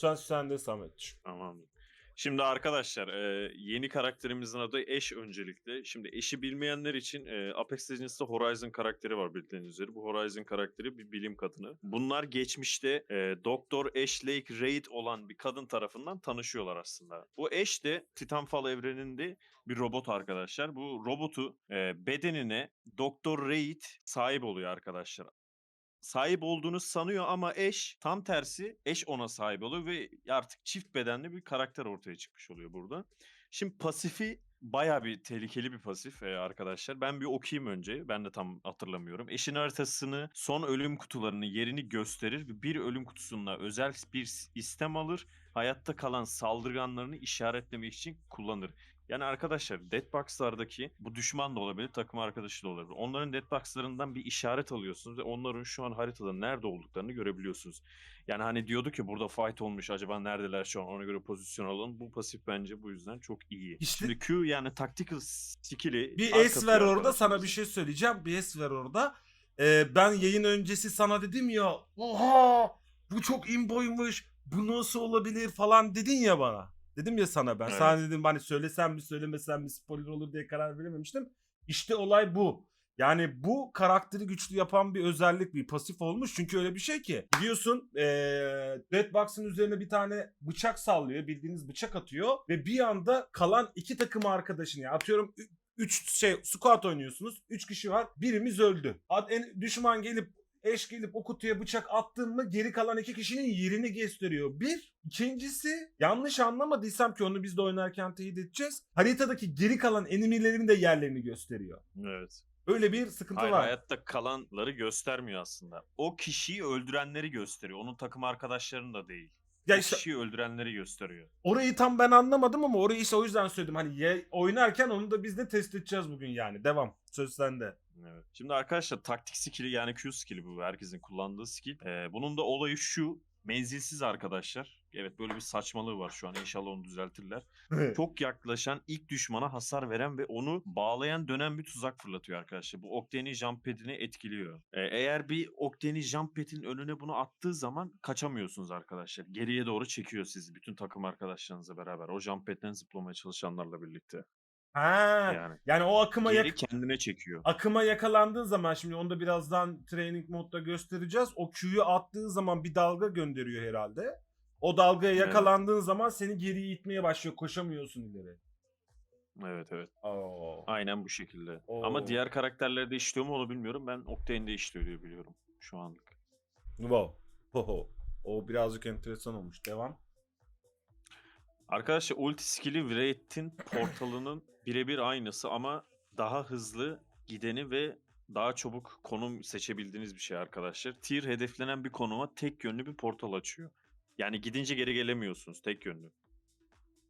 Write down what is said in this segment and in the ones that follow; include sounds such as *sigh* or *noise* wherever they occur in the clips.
Sen sen de Samet'ciğim. Tamam. Şimdi arkadaşlar e, yeni karakterimizin adı Eş öncelikle. Şimdi Eş'i bilmeyenler için e, Apex Legends'ta Horizon karakteri var bildiğiniz üzere. Bu Horizon karakteri bir bilim kadını. Bunlar geçmişte e, Doktor Ash Lake Reid olan bir kadın tarafından tanışıyorlar aslında. Bu Ash de Titanfall evreninde bir robot arkadaşlar. Bu robotu e, bedenine Doktor Reid sahip oluyor arkadaşlar sahip olduğunu sanıyor ama eş tam tersi eş ona sahip oluyor ve artık çift bedenli bir karakter ortaya çıkmış oluyor burada. Şimdi pasifi baya bir tehlikeli bir pasif arkadaşlar. Ben bir okuyayım önce. Ben de tam hatırlamıyorum. Eşin haritasını, son ölüm kutularını yerini gösterir bir ölüm kutusunda özel bir istem alır. Hayatta kalan saldırganlarını işaretlemek için kullanır. Yani arkadaşlar Deadbox'lardaki bu düşman da olabilir, takım arkadaşı da olabilir. Onların Deadbox'larından bir işaret alıyorsunuz ve onların şu an haritada nerede olduklarını görebiliyorsunuz. Yani hani diyordu ki burada fight olmuş acaba neredeler şu an ona göre pozisyon alın. Bu pasif bence bu yüzden çok iyi. İşte- Şimdi Q yani tactical skill'i Bir es ver orada sana bir şey söyleyeceğim. Bir es ver orada. Ee, ben yayın öncesi sana dedim ya. Oha bu çok imboymuş. Bu nasıl olabilir falan dedin ya bana. Dedim ya sana ben. Evet. Sana dedim hani söylesem mi söylemesem mi spoiler olur diye karar verememiştim. İşte olay bu. Yani bu karakteri güçlü yapan bir özellik bir pasif olmuş. Çünkü öyle bir şey ki. Biliyorsun ee, Deadbox'ın üzerine bir tane bıçak sallıyor. Bildiğiniz bıçak atıyor. Ve bir anda kalan iki takım arkadaşını yani atıyorum 3 şey squat oynuyorsunuz. 3 kişi var. Birimiz öldü. Ad- En, düşman gelip eş gelip o kutuya bıçak attın mı geri kalan iki kişinin yerini gösteriyor. Bir. ikincisi yanlış anlamadıysam ki onu biz de oynarken teyit edeceğiz. Haritadaki geri kalan enemilerin de yerlerini gösteriyor. Evet. Öyle bir sıkıntı Hayır var. hayatta kalanları göstermiyor aslında. O kişiyi öldürenleri gösteriyor. Onun takım arkadaşlarını da değil. Ya o işte kişiyi öldürenleri gösteriyor. orayı tam ben anlamadım ama orayı işte o yüzden söyledim. Hani ye- oynarken onu da biz de test edeceğiz bugün yani. Devam. Söz sende. Evet. Şimdi arkadaşlar taktik skill'i yani Q skill'i bu herkesin kullandığı skill. Ee, bunun da olayı şu. Menzilsiz arkadaşlar. Evet böyle bir saçmalığı var şu an. İnşallah onu düzeltirler. Çok yaklaşan ilk düşmana hasar veren ve onu bağlayan dönen bir tuzak fırlatıyor arkadaşlar. Bu Octane jump pad'ini etkiliyor. Ee, eğer bir Octane jump pad'in önüne bunu attığı zaman kaçamıyorsunuz arkadaşlar. Geriye doğru çekiyor sizi bütün takım arkadaşlarınızla beraber. O jump pad'den zıplamaya çalışanlarla birlikte. Ha, yani. Yani o akıma yak- geri kendine çekiyor. akıma yakalandığın zaman şimdi onu da birazdan training modda göstereceğiz. O Q'yu attığı zaman bir dalga gönderiyor herhalde. O dalgaya Evet. yakalandığın zaman seni geriye itmeye başlıyor. Koşamıyorsun ileri. Evet evet. Oo. Aynen bu şekilde. Oo. Ama diğer karakterlerde işliyor mu onu bilmiyorum. Ben Octane'de işliyor diye biliyorum şu anlık. Wow. Ho O birazcık enteresan olmuş. Devam. Arkadaşlar ulti skill'i Wraith'in portalının birebir aynısı ama daha hızlı gideni ve daha çabuk konum seçebildiğiniz bir şey arkadaşlar. Tier hedeflenen bir konuma tek yönlü bir portal açıyor. Yani gidince geri gelemiyorsunuz tek yönlü.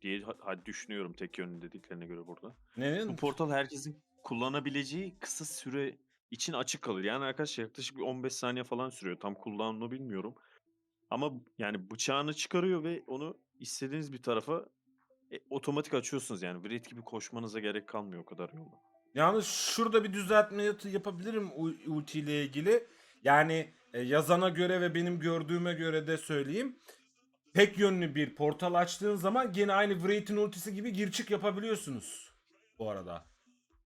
Diye ha- ha- düşünüyorum tek yönlü dediklerine göre burada. Ne? Bu portal herkesin kullanabileceği kısa süre için açık kalır. Yani arkadaşlar yaklaşık bir 15 saniye falan sürüyor. Tam kullanımını bilmiyorum. Ama yani bıçağını çıkarıyor ve onu istediğiniz bir tarafa e, otomatik açıyorsunuz yani. Wraith gibi koşmanıza gerek kalmıyor o kadar yolda. Yalnız şurada bir düzeltme yap- yapabilirim u- ulti ile ilgili. Yani e, yazana göre ve benim gördüğüme göre de söyleyeyim. Tek yönlü bir portal açtığın zaman gene aynı Wraith'in ultisi gibi gir çık yapabiliyorsunuz bu arada.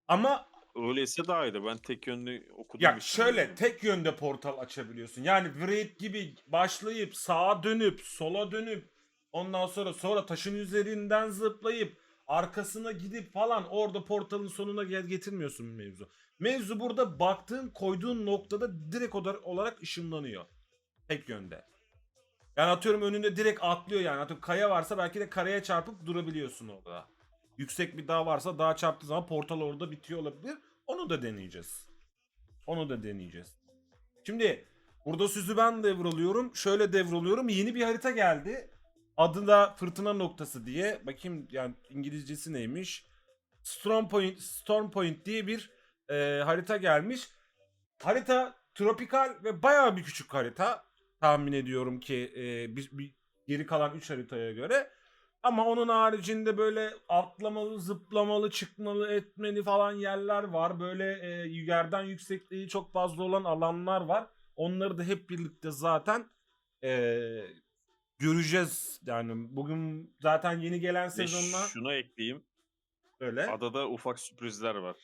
Ama Öyleyse daha iyiydi. Ben tek yönlü okudum. ya şöyle tek yönde portal açabiliyorsun. Yani Wraith gibi başlayıp sağa dönüp sola dönüp ondan sonra sonra taşın üzerinden zıplayıp arkasına gidip falan orada portalın sonuna gel getirmiyorsun mevzu. Mevzu burada baktığın koyduğun noktada direkt olarak ışınlanıyor. Tek yönde. Yani atıyorum önünde direkt atlıyor yani. Atıyorum kaya varsa belki de karaya çarpıp durabiliyorsun orada. Yüksek bir dağ varsa dağa çarptığı zaman portal orada bitiyor olabilir. Onu da deneyeceğiz. Onu da deneyeceğiz. Şimdi burada sözü ben devralıyorum. Şöyle devralıyorum. Yeni bir harita geldi. Adı da fırtına noktası diye. Bakayım yani İngilizcesi neymiş? Storm Point, Storm Point diye bir e, harita gelmiş. Harita tropikal ve bayağı bir küçük harita. Tahmin ediyorum ki e, bir, bir geri kalan 3 haritaya göre. Ama onun haricinde böyle atlamalı, zıplamalı, çıkmalı, etmeli falan yerler var. Böyle e, yerden yüksekliği çok fazla olan alanlar var. Onları da hep birlikte zaten e, göreceğiz. Yani bugün zaten yeni gelen sezonla şunu ekleyeyim. öyle. Adada ufak sürprizler var.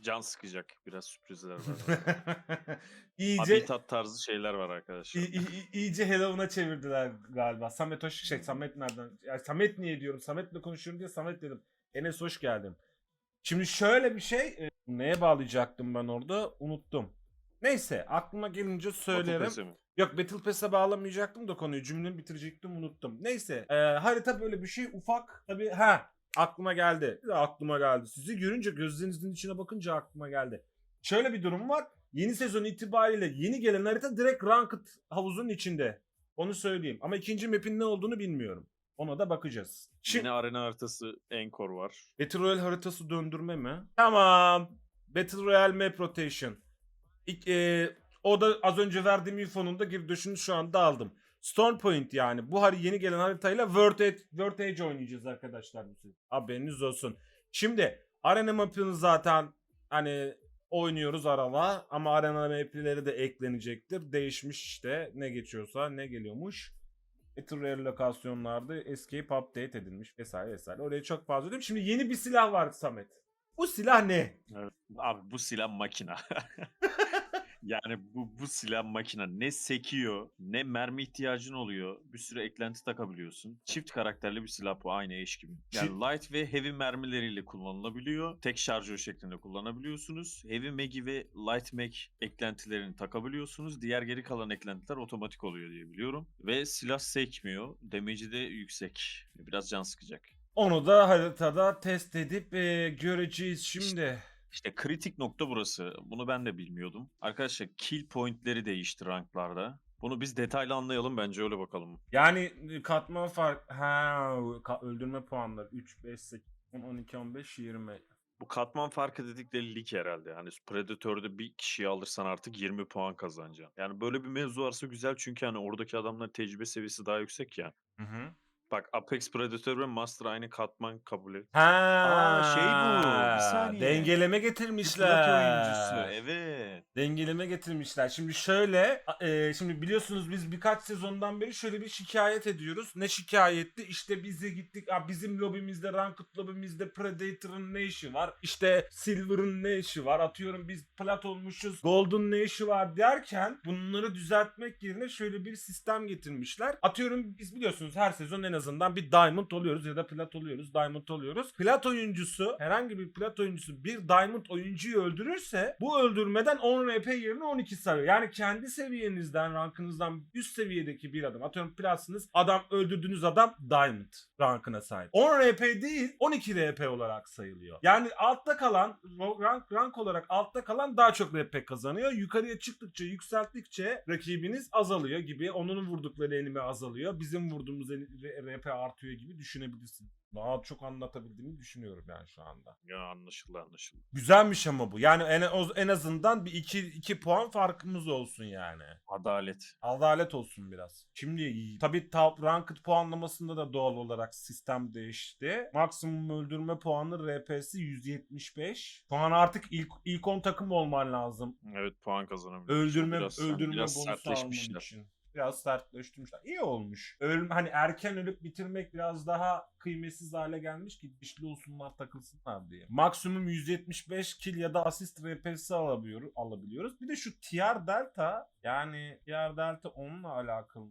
Can sıkacak biraz sürprizler var. *laughs* iyice Habitat tarzı şeyler var arkadaşlar. İ- i- iyice Hello'una çevirdiler galiba. Samet hoş şey Samet nereden? Ya Samet niye diyorum? Samet'le konuşuyorum diye Samet dedim. Enes hoş geldin. Şimdi şöyle bir şey e, neye bağlayacaktım ben orada? Unuttum. Neyse aklıma gelince söylerim. Yok Battle Pass'e bağlamayacaktım da konuyu cümlemi bitirecektim unuttum. Neyse e, harita böyle bir şey ufak tabi ha aklıma geldi. Aklıma geldi. Sizi görünce gözlerinizin içine bakınca aklıma geldi. Şöyle bir durum var. Yeni sezon itibariyle yeni gelen harita direkt Ranked havuzun içinde. Onu söyleyeyim. Ama ikinci map'in ne olduğunu bilmiyorum. Ona da bakacağız. Şimdi Yine arena haritası Encore var. Battle Royale haritası döndürme mi? Tamam. Battle Royale Map Rotation. İlk, e, o da az önce verdiğim infonun da geri dönüşünü şu anda aldım. Stone Point yani. Bu hari yeni gelen haritayla World Age, World Age oynayacağız arkadaşlar. Haberiniz olsun. Şimdi arena map'ını zaten hani oynuyoruz arala ama arena map'leri de eklenecektir. Değişmiş işte ne geçiyorsa ne geliyormuş. Royale lokasyonlarda escape update edilmiş vesaire vesaire. Oraya çok fazla dedim. Şimdi yeni bir silah var Samet. Bu silah ne? Abi bu silah makina. *laughs* yani bu, bu silah makina ne sekiyor ne mermi ihtiyacın oluyor. Bir sürü eklenti takabiliyorsun. Çift karakterli bir silah bu aynı eş gibi. Yani light ve heavy mermileriyle kullanılabiliyor. Tek şarjör şeklinde kullanabiliyorsunuz. Heavy magi ve light mag eklentilerini takabiliyorsunuz. Diğer geri kalan eklentiler otomatik oluyor diye biliyorum. Ve silah sekmiyor. Damage'i de yüksek. Biraz can sıkacak. Onu da haritada test edip e, göreceğiz şimdi. İşte kritik nokta burası. Bunu ben de bilmiyordum. Arkadaşlar kill pointleri değişti ranklarda. Bunu biz detaylı anlayalım bence öyle bakalım. Yani e, katman fark ha öldürme puanları 3 5 8 10 12 15 20. Bu katman farkı dedikleri lig herhalde. Yani Predator'da bir kişiyi alırsan artık 20 puan kazanacaksın. Yani böyle bir mevzu varsa güzel çünkü hani oradaki adamların tecrübe seviyesi daha yüksek ya. Hı hı. Bak Apex Predator ve Master aynı katman kabul et. Ha şey bu, bir saniye. Dengeleme getirmişler. oyuncusu evet. Dengeleme getirmişler. Şimdi şöyle, e, şimdi biliyorsunuz biz birkaç sezondan beri şöyle bir şikayet ediyoruz. Ne şikayetti? İşte bize gittik, "Aa, bizim lobimizde, Ranked lobimizde Predator'ın ne işi var? İşte Silver'ın ne işi var? Atıyorum biz plat olmuşuz, Gold'un ne işi var derken bunları düzeltmek yerine şöyle bir sistem getirmişler. Atıyorum biz biliyorsunuz her sezon en azından bir Diamond oluyoruz ya da plat oluyoruz, Diamond oluyoruz. Plat oyuncusu, herhangi bir plat oyuncusu bir Diamond oyuncuyu öldürürse bu öldürmeden 10 RP yerine 12 sarıyor. Yani kendi seviyenizden, rankınızdan üst seviyedeki bir adam. Atıyorum platsınız. Adam öldürdüğünüz adam Diamond rankına sahip. 10 RP değil 12 RP olarak sayılıyor. Yani altta kalan rank, rank olarak altta kalan daha çok RP kazanıyor. Yukarıya çıktıkça yükselttikçe rakibiniz azalıyor gibi. Onun vurdukları enimi azalıyor. Bizim vurduğumuz RP artıyor gibi düşünebilirsin. Daha çok anlatabildiğimi düşünüyorum yani şu anda. Ya anlaşıldı anlaşıldı. Güzelmiş ama bu. Yani en, en azından bir 2 2 puan farkımız olsun yani. Adalet. Adalet olsun biraz. Şimdi tabii top ranked puanlamasında da doğal olarak sistem değişti. Maksimum öldürme puanı RP'si 175. Puan artık ilk ilk 10 takım olman lazım. Evet puan kazanabiliyorsun. Öldürme Biraz- öldürme bonusu alman için. Biraz sertleştirmişler. İyi olmuş. Ölüm hani erken ölüp bitirmek biraz daha kıymetsiz hale gelmiş ki dişli olsunlar takılsınlar diye. Maksimum 175 kill ya da asist RP'si alabiliyoruz, alabiliyoruz. Bir de şu TR Delta yani TR Delta onunla alakalı.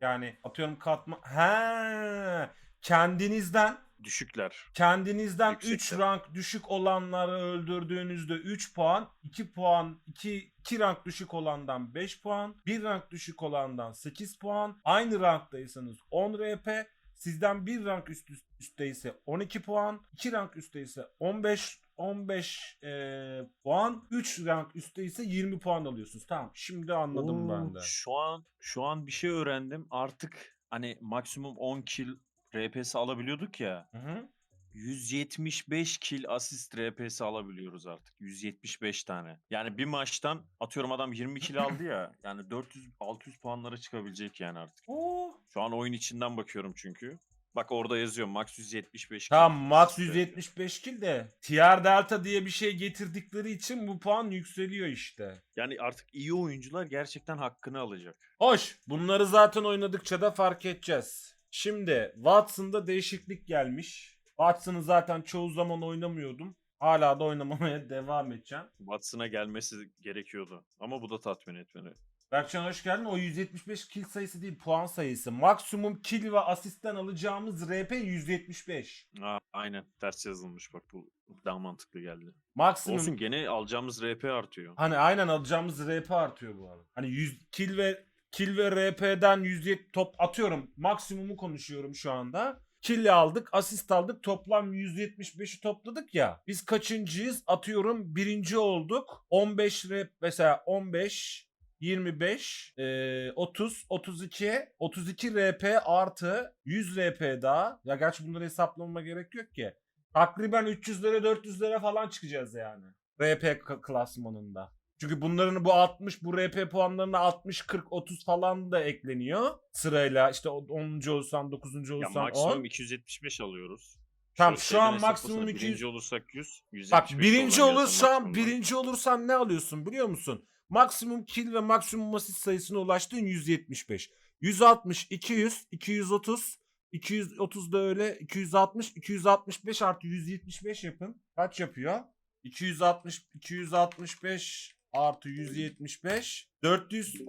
Yani atıyorum katma he kendinizden Düşükler. Kendinizden Yüksekte. 3 rank düşük olanları öldürdüğünüzde 3 puan, 2 puan, 2 2 rank düşük olandan 5 puan, 1 rank düşük olandan 8 puan, aynı ranktaysanız 10 RP, sizden 1 rank üst, üst üstteyse 12 puan, 2 rank üstteyse 15 15 eee, puan, 3 rank üstte ise 20 puan alıyorsunuz. Tamam, şimdi anladım Oo, ben de. Şu an şu an bir şey öğrendim. Artık hani maksimum 10 kill RP'si alabiliyorduk ya. Hı hı. 175 kill asist RP'si alabiliyoruz artık. 175 tane. Yani bir maçtan atıyorum adam 20 kill aldı ya. *laughs* Yani 400 600 puanlara çıkabilecek yani artık. Oo. Şu an oyun içinden bakıyorum çünkü. Bak orada yazıyor max 175 kill. Tamam max İşte 175 kill de TR Delta diye bir şey getirdikleri için bu puan yükseliyor işte. Yani artık iyi oyuncular gerçekten hakkını alacak. Hoş. Bunları zaten oynadıkça da fark edeceğiz. Şimdi Watson'da değişiklik gelmiş. Watson'ı zaten çoğu zaman oynamıyordum. Hala da oynamamaya *laughs* devam edeceğim. Watson'a gelmesi gerekiyordu. Ama bu da tatmin etmeni. Berkcan hoş geldin. O 175 kill sayısı değil puan sayısı. Maksimum kill ve asistten alacağımız RP 175. Aa, aynen ters yazılmış bak bu daha mantıklı geldi. Maksimum Olsun gene alacağımız RP artıyor. Hani aynen alacağımız RP artıyor bu arada. Hani 100 kill ve kill ve RP'den 107 top atıyorum. Maksimumu konuşuyorum şu anda. Kill aldık, asist aldık. Toplam 175'i topladık ya. Biz kaçıncıyız? Atıyorum birinci olduk. 15 rep mesela 15 25, eee, 30, 32, 32 RP artı 100 RP daha. Ya gerçi bunları hesaplamama gerek yok ki. Takriben 300'lere 400'lere falan çıkacağız yani. RP klasmanında. Çünkü bunların bu 60 bu RP puanlarına 60 40 30 falan da ekleniyor. Sırayla işte o- 10. olsan 9. Ya olsan maksimum 10. 275 alıyoruz. Tamam, şu an maksimum hesaplasak 200 Birinci olursak 100. 175 Bak birinci olan olur şu an maksimum var. birinci olursan ne alıyorsun biliyor musun? Maksimum kill ve maksimum asist sayısına ulaştığın 175. 160, 200, 230, 230 da öyle 260, 265 artı 175 yapın. Kaç yapıyor? 260, 265 artı 175 400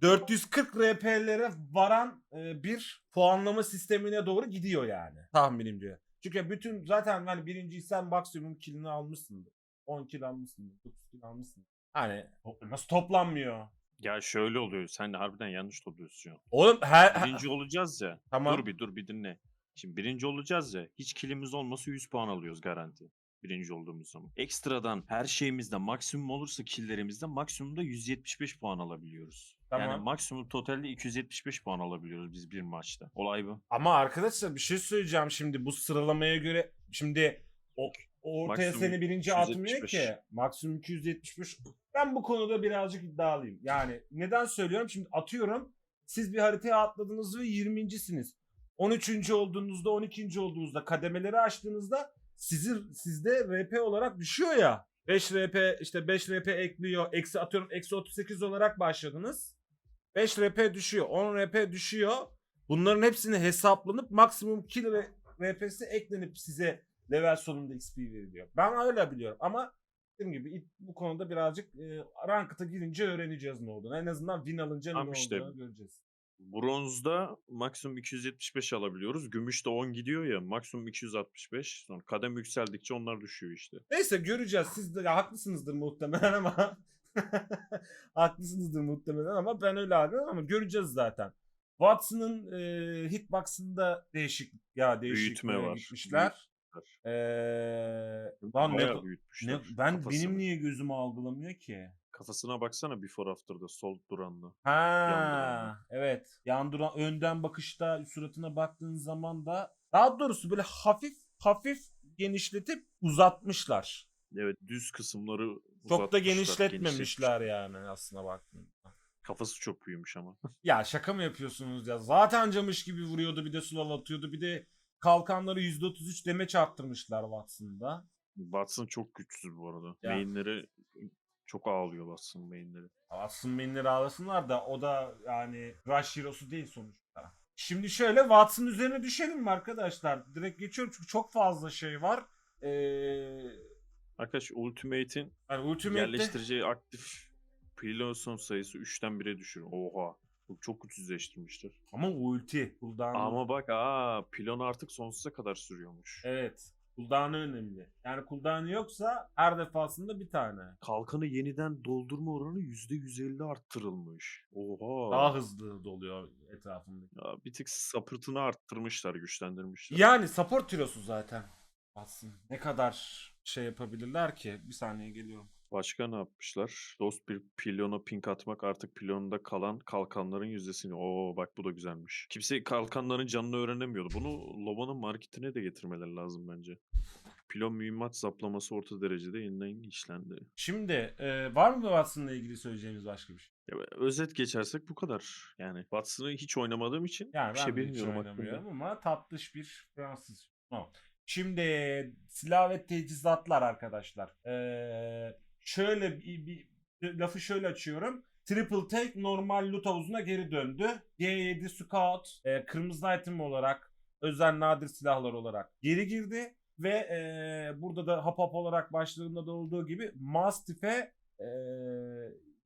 440 RP'lere varan e, bir puanlama sistemine doğru gidiyor yani. Tahminimce. Çünkü bütün zaten hani birinciysen maksimum killini almışsındır. 10 kill almışsındır. 9 kill almışsındır. Hani nasıl toplanmıyor? Ya şöyle oluyor. Sen harbiden yanlış topluyorsun. Oğlum her... Birinci olacağız ya. Tamam. Dur bir dur bir dinle. Şimdi birinci olacağız ya. Hiç kilimiz olmasa 100 puan alıyoruz garanti. Birinci olduğumuz zaman. Ekstradan her şeyimizde maksimum olursa killerimizde maksimumda 175 puan alabiliyoruz. Tamam. Yani maksimum totalde 275 puan alabiliyoruz biz bir maçta. Olay bu. Ama arkadaşlar bir şey söyleyeceğim şimdi bu sıralamaya göre şimdi o ortaya Maksimum seni birinci 275. atmıyor ki. Maksimum 275. Ben bu konuda birazcık iddialıyım. Yani neden söylüyorum? Şimdi atıyorum siz bir haritaya atladınız ve 20.siniz. 13. olduğunuzda 12. olduğunuzda kademeleri açtığınızda sizi, sizde RP olarak düşüyor ya. 5 RP işte 5 RP ekliyor. Eksi atıyorum eksi 38 olarak başladınız. 5 RP düşüyor. 10 RP düşüyor. Bunların hepsini hesaplanıp maksimum kill RP'si eklenip size level sonunda XP veriliyor. Ben öyle biliyorum ama dediğim gibi bu konuda birazcık e, ranked'a girince öğreneceğiz ne olduğunu. En azından win alınca Tamam ne işte. olduğunu göreceğiz. Bronzda maksimum 275 alabiliyoruz. Gümüşte 10 gidiyor ya maksimum 265. Sonra kadem yükseldikçe onlar düşüyor işte. Neyse göreceğiz. Siz de ya, haklısınızdır muhtemelen ama *laughs* haklısınızdır muhtemelen ama ben öyle algılıyorum ama göreceğiz zaten. Watson'ın e, hitbox'ında değişik ya Büyütme değişikliğe var. gitmişler. Büyütmüşler. Eee lan ne, büyütmüşler. ne ben kafasını. benim niye gözüm algılamıyor ki? Kafasına baksana before after'da sol duranlı. Ha evet. Yan duran önden bakışta suratına baktığın zaman da daha doğrusu böyle hafif hafif genişletip uzatmışlar. Evet düz kısımları Çok da uzatmışlar, genişletmemişler yani aslına baktığında. Kafası çok büyümüş ama. *laughs* Ya şaka mı yapıyorsunuz ya? Zaten camış gibi vuruyordu bir de sulal atıyordu bir de kalkanları %33 deme çarptırmışlar Watson'da. Watson çok güçsüz bu arada. Ya. Mainleri çok ağlıyor Watson mainleri. Watson mainleri ağlasınlar da o da yani Rush Hero'su değil sonuçta. Şimdi şöyle Watson üzerine düşelim mi arkadaşlar? Direkt geçiyorum çünkü çok fazla şey var. Ee, Arkadaş Ultimate'in yani Ultimate'de yerleştireceği aktif Pilonson sayısı 3'ten 1'e düşür. Oha. Bu çok güçsüzleştirmişler. ama ulti. Cooldown. Ama bak aa pilon artık sonsuza kadar sürüyormuş. Evet. Cooldown'ı önemli. Yani cooldown'ı yoksa her defasında bir tane. Kalkanı yeniden doldurma oranı %150 arttırılmış. Oha. Daha hızlı doluyor etrafındaki. Ya bir tık sapırtını arttırmışlar, güçlendirmişler. Yani support tirosu zaten. Aslında ne kadar şey yapabilirler ki? Bir saniye geliyorum. Başka ne yapmışlar? Dost bir pilona pink atmak artık pilonda kalan kalkanların yüzdesini. Oo bak bu da güzelmiş. Kimse kalkanların canını öğrenemiyordu. Bunu Loba'nın marketine de getirmeleri lazım bence. Pilon mühimmat zaplaması orta derecede yeniden işlendi. Şimdi e, var mı Watson'la ilgili söyleyeceğimiz başka bir şey? Ya, özet geçersek bu kadar. Yani Watson'ı hiç oynamadığım için Yani bir şey de hiç bilmiyorum hakkında. oynamıyorum ama tatlış bir Fransız. Tamam. Şimdi silah ve teçhizatlar arkadaşlar. Ee, şöyle bir, bir lafı şöyle açıyorum. Triple Take normal loot havuzuna geri döndü. G7 Scout e, kırmızı item olarak özel nadir silahlar olarak geri girdi. Ve e, burada da hap hap olarak başlığında da olduğu gibi Mastiff'e e,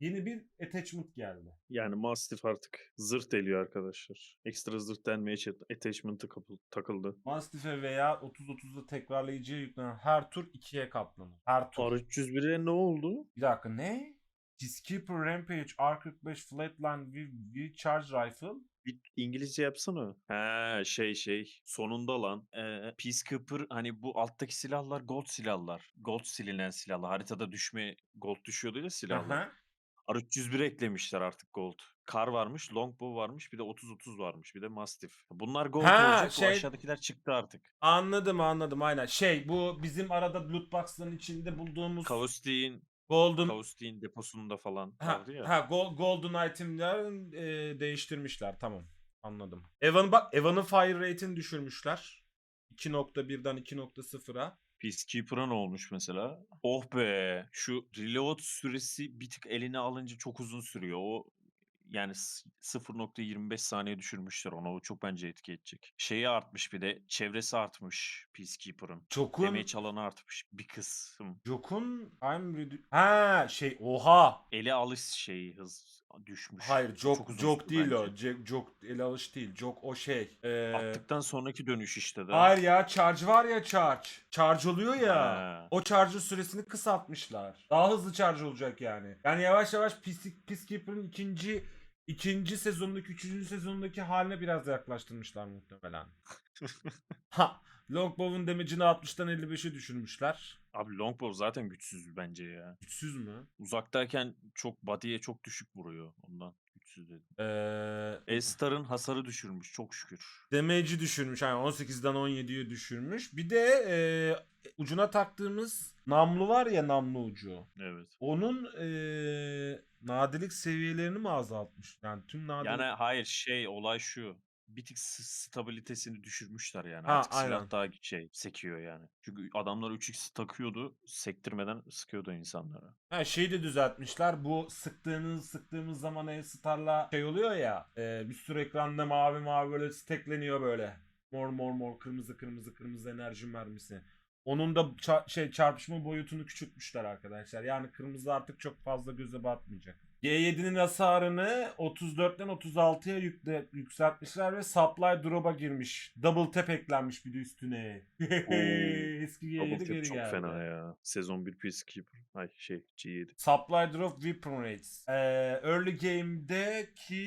yeni bir attachment geldi. Yani Mastiff artık zırt deliyor arkadaşlar. Ekstra zırt denmeye attachment'ı takıldı. Mastiff'e veya 30-30'da tekrarlayıcıya yüklenen her tur ikiye katlanır. Her tur. R301'e ne oldu? Bir dakika ne? Peacekeeper Rampage R45 Flatline V, V Charge Rifle. Bir İngilizce yapsana. He şey şey sonunda lan. Ee, Peacekeeper hani bu alttaki silahlar gold silahlar. Gold silinen silahlar. Haritada düşme gold düşüyordu ya silahlar. Aha. R301 eklemişler artık gold. Kar varmış, longbow varmış, bir de 30-30 varmış, bir de mastiff. Bunlar gold Ha, olacak. şey- Bu aşağıdakiler çıktı artık. Anladım anladım aynen. Şey bu bizim arada loot box'ların içinde bulduğumuz Caustic'in golden Caustic'in deposunda falan ha, vardı ya. ha gol- golden item'lerin e, değiştirmişler tamam. Anladım. Evan bak Evan'ın fire rate'ini düşürmüşler. 2.1'den 2.0'a. Peacekeeper'a ne olmuş mesela? Oh be! Şu reload süresi bir tık eline alınca çok uzun sürüyor. O yani s- 0.25 saniye düşürmüşler ona. O çok bence etki edecek. Şeyi artmış bir de. Çevresi artmış Peacekeeper'ın. Jokun Damage alanı artmış bir kısım. Jokun I'm redu- Ha şey oha. Ele alış şeyi hız düşmüş. Hayır jok jok değil o. bence. Jok, ele alış değil. Jok o şey. Ee, Attıktan sonraki dönüş işte de. hayır ya charge var ya charge. Charge oluyor ya. Ha. O charge'ın süresini kısaltmışlar. Daha hızlı charge olacak yani. Yani yavaş yavaş Peace- Peacekeeper'ın ikinci ikinci sezondaki, üçüncü sezondaki haline biraz yaklaştırmışlar muhtemelen. *laughs* ha, Longbow'un damage'ini 60'tan 55'e düşürmüşler. Abi longbow zaten güçsüz bence ya. Güçsüz mü? Uzaktayken çok body'ye çok düşük vuruyor ondan. Güçsüz dedim. Ee, Estar'ın hasarı düşürmüş çok şükür. damage'i düşürmüş. Yani 18'den 17'ye düşürmüş. Bir de e, ucuna taktığımız namlu var ya namlu ucu. Evet. Onun e, nadirlik seviyelerini mi azaltmış? Yani tüm nadirlik... Yani hayır şey olay şu. Bir tık s- stabilitesini düşürmüşler yani. Ha, Artık aynen. silah daha şey sekiyor yani. Çünkü adamlar 3x takıyordu. Sektirmeden sıkıyordu insanlara. Ha şeyi de düzeltmişler. Bu sıktığınız sıktığımız zaman e-starla şey oluyor ya. E, bir sürü ekranda mavi mavi böyle stackleniyor böyle. Mor mor mor kırmızı kırmızı kırmızı enerji mermisi. Onun da ça- şey çarpışma boyutunu küçültmüşler arkadaşlar. Yani kırmızı artık çok fazla göze batmayacak. G7'nin hasarını 34'ten 36'ya yükle, yükseltmişler ve supply drop'a girmiş. Double tap eklenmiş bir de üstüne. *laughs* Eski G7 Double geri çok geldi. fena ya. Sezon 1 Peacekeeper. Ay şey G7. Supply drop weapon rates. Ee, early game'deki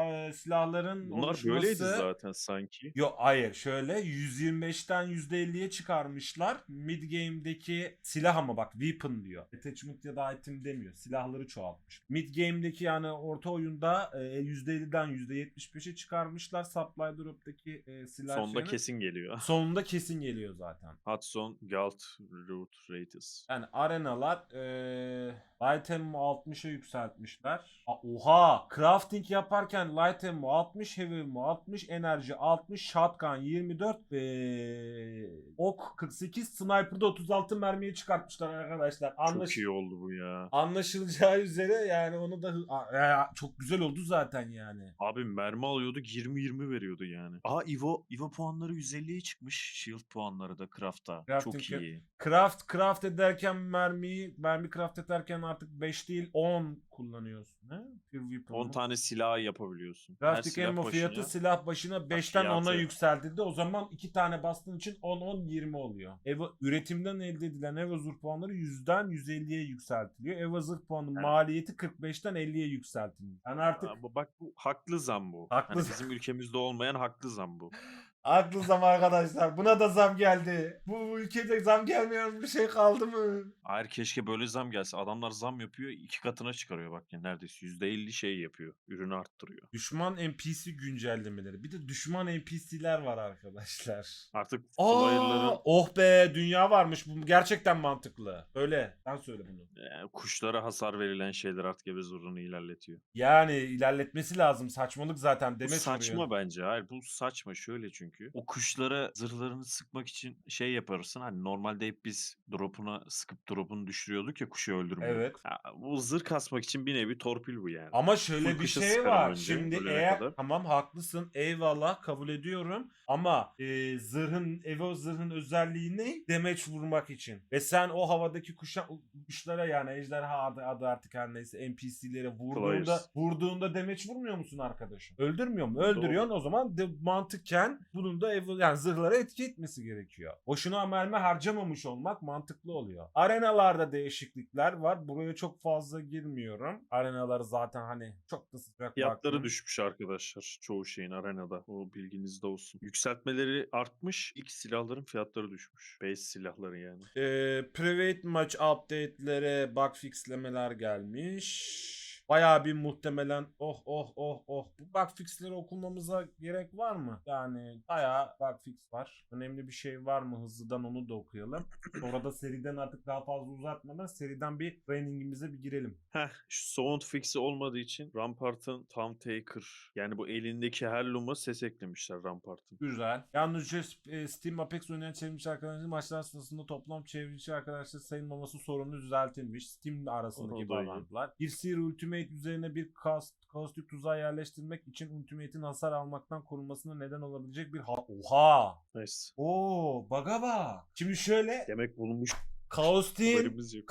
e, silahların Bunlar oluşması... böyleydi zaten sanki. Yo hayır şöyle 125'ten %50'ye çıkarmışlar. Mid game'deki silah ama bak weapon diyor. Attachment ya da item demiyor. Silahları çoğaltmış. Mid game'deki yani orta oyunda e, %50'den %75'e çıkarmışlar. Supply drop'taki e, silah Sonunda şeyini. kesin geliyor. *laughs* Sonunda kesin geliyor zaten. Hudson, Galt, Root, Ratus. Yani arenalar eee Light Ammo 60'a yükseltmişler. A, oha! Crafting yaparken Light Ammo 60, Heavy Ammo 60, Enerji 60, Shotgun 24, eee Ok 48, Sniper'da 36 mermiyi çıkartmışlar arkadaşlar. Anlaş Çok iyi oldu bu ya. Anlaşılacağı üzere yani onu da hı- a- ya, çok güzel oldu zaten yani. Abi mermi alıyorduk 20-20 veriyordu yani. Aa Ivo, Ivo puanları 150'ye çıkmış. Shield puanları da Craft'ta. Crafting Çok iyi. Craft craft ederken mermiyi mermi craft ederken artık 5 değil 10 kullanıyorsun. Bir weapon 10 mu? tane silah yapabiliyorsun. Crafting silah ammo başına- fiyatı silah başına 5'ten fiyatı. 10'a yükseltildi. O zaman 2 tane bastığın için 10 10 20 oluyor. Eva, üretimden elde edilen Eva zırh puanları 100'den 150'ye yükseltiliyor. Eva zırh puanının Evet. maliyeti 45'ten 50'ye yükseltiliyor. Yani artık Aa, bak bu haklı zam bu. Haklı Hani zam. bizim ülkemizde olmayan haklı zam bu. *laughs* Haklı zam arkadaşlar. Buna da zam geldi. Bu ülkede zam gelmeyen bir şey kaldı mı? Hayır keşke böyle zam gelse. Adamlar zam yapıyor iki katına çıkarıyor bak ya neredeyse %50 şey yapıyor. Ürünü arttırıyor. Düşman NPC güncellemeleri. Bir de düşman NPC'ler var arkadaşlar. Artık Aa, flyer'ların oh be dünya varmış. Bu gerçekten mantıklı. Öyle. Sen söyle bunu. e, kuşlara hasar verilen şeyler artık ebe zorunu ilerletiyor. Yani ilerletmesi lazım. Saçmalık zaten. Bu Demet saçma vuruyor. bence. Hayır bu saçma şöyle çünkü. O kuşlara zırhlarını sıkmak için şey yaparsın. Hani normalde hep biz drop'una sıkıp drop'unu düşürüyorduk ya kuşu öldürmüyorduk. Evet. Ya, bu zırh kasmak için bir nevi torpil bu yani. Ama şöyle Full bir şey var. önce, Şimdi eğer kadar. tamam haklısın eyvallah kabul ediyorum ama e, zırhın Evo zırhın özelliği ne? Demeç vurmak için. Ve sen o havadaki kuşa, kuşlara yani ejderha adı, adı artık her neyse NPC'lere vurduğunda Flyers. vurduğunda demeç vurmuyor musun arkadaşım? Öldürmüyor mu? Öldürüyorsun o zaman de, mantıken bunun da yani zırhlara etki etmesi gerekiyor. Boşuna mermi harcamamış olmak mantıklı oluyor. Arenalarda değişiklikler var. Buraya çok fazla girmiyorum. Arenalar zaten hani çok da sıcak Fiyatları baktım. düşmüş arkadaşlar çoğu şeyin arenada. O bilginizde olsun. Yükseltmeleri artmış. ilk silahların fiyatları düşmüş. Base silahları yani. Ee, private maç update'lere bug fixlemeler gelmiş. Bayağı bir muhtemelen oh oh oh oh bu bug fixleri okumamıza gerek var mı? Yani bayağı bug fix var. Önemli bir şey var mı hızlıdan onu da okuyalım. Sonra da seriden artık daha fazla uzatmadan seriden bir trainingimize bir girelim. Heh, şu sound fix'i olmadığı için Rampart'ın Tom Taker yani bu elindeki Hellum'a ses eklemişler Rampart'ın. Güzel. Yalnızca e, Steam Apex oynayan çevrimiçi arkadaşların maçlar sırasında toplam çevrimiçi arkadaşlar sayılmaması sorunu düzeltilmiş. Steam arasındaki bağlantılar. Bir Seer Ultimate üzerine bir kast, kaustik tuzağı yerleştirmek için Ultimate'in hasar almaktan korunmasına neden olabilecek bir ha Oha! Nice. Oo, baga bak. Şimdi şöyle Demek bulunmuş Kaustik'in haberimiz yok.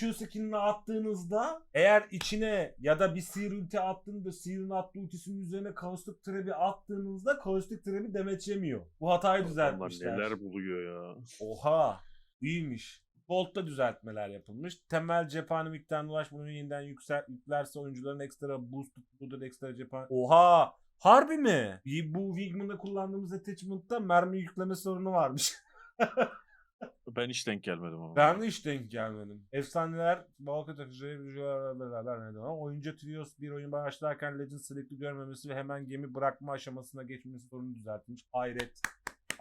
Q skill'ini attığınızda eğer içine ya da bir Seer ulti attığında Seer'in attığı ultisinin üzerine Kaustik Trap'i attığınızda Kaustik Trap'i demeçlemiyor. Bu hatayı Adamlar düzeltmişler. neler buluyor ya. Oha iyiymiş. Bolt'ta düzeltmeler yapılmış. Temel cephane miktarına ulaş bunu yeniden yüksel, yüklerse oyuncuların ekstra boost budur ekstra cephane. Oha! Harbi mi? Bu Wigman'da kullandığımız attachment'ta mermi yükleme sorunu varmış. *laughs* Ben hiç denk gelmedim ama. Ben de hiç denk gelmedim. Efsaneler, Balkan takıcıları, beraber neden oyuncu Trios bir oyun başlarken Legend Select'i görmemesi ve hemen gemi bırakma aşamasına geçmesi sorunu düzeltmiş. Hayret.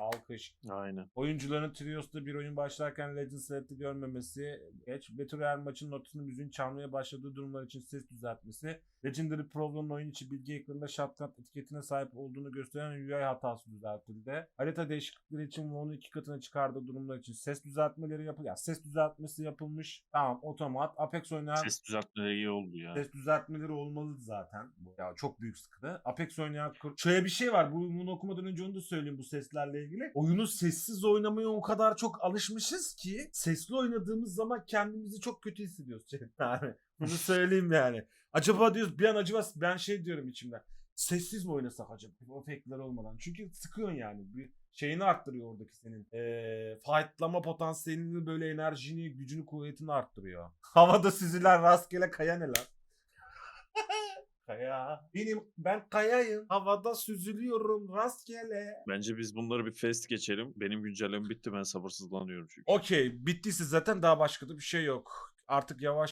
Alkış. Aynen. Oyuncuların Trios'ta bir oyun başlarken Legend Select'i görmemesi, geç Battle Royale maçın notasını müziğin çalmaya başladığı durumlar için ses düzeltmesi, Legendary Problem'ın oyun içi bilgi ekranında shotgun etiketine sahip olduğunu gösteren UI hatası düzeltildi. Harita değişiklikleri için WoW'un iki katına çıkardığı durumlar için ses düzeltmeleri yapıldı. Ya ses düzeltmesi yapılmış. Tamam otomat. Apex oynayan Ses düzeltmeleri iyi oldu ya. Ses düzeltmeleri olmalı zaten. Ya çok büyük sıkıntı. Apex oynayan şöyle bir şey var. Bu- Bunu okumadan önce onu da söyleyeyim bu seslerle ilgili. Oyunu sessiz oynamaya o kadar çok alışmışız ki sesli oynadığımız zaman kendimizi çok kötü hissediyoruz. *laughs* Yani bunu söyleyeyim yani. Acaba diyoruz bir an acaba ben şey diyorum içimden. Sessiz mi oynasak acaba? O efektler olmadan. Çünkü sıkıyorsun yani. Bir şeyini arttırıyor oradaki senin. Ee, fightlama potansiyelini böyle enerjini, gücünü, kuvvetini arttırıyor. *laughs* Havada süzülen rastgele kaya ne lan? *laughs* kaya. Benim ben kayayım. Havada süzülüyorum rastgele. Bence biz bunları bir fest geçelim. Benim güncellemem bitti ben sabırsızlanıyorum çünkü. Okey bittiyse zaten daha başka da bir şey yok. Artık yavaş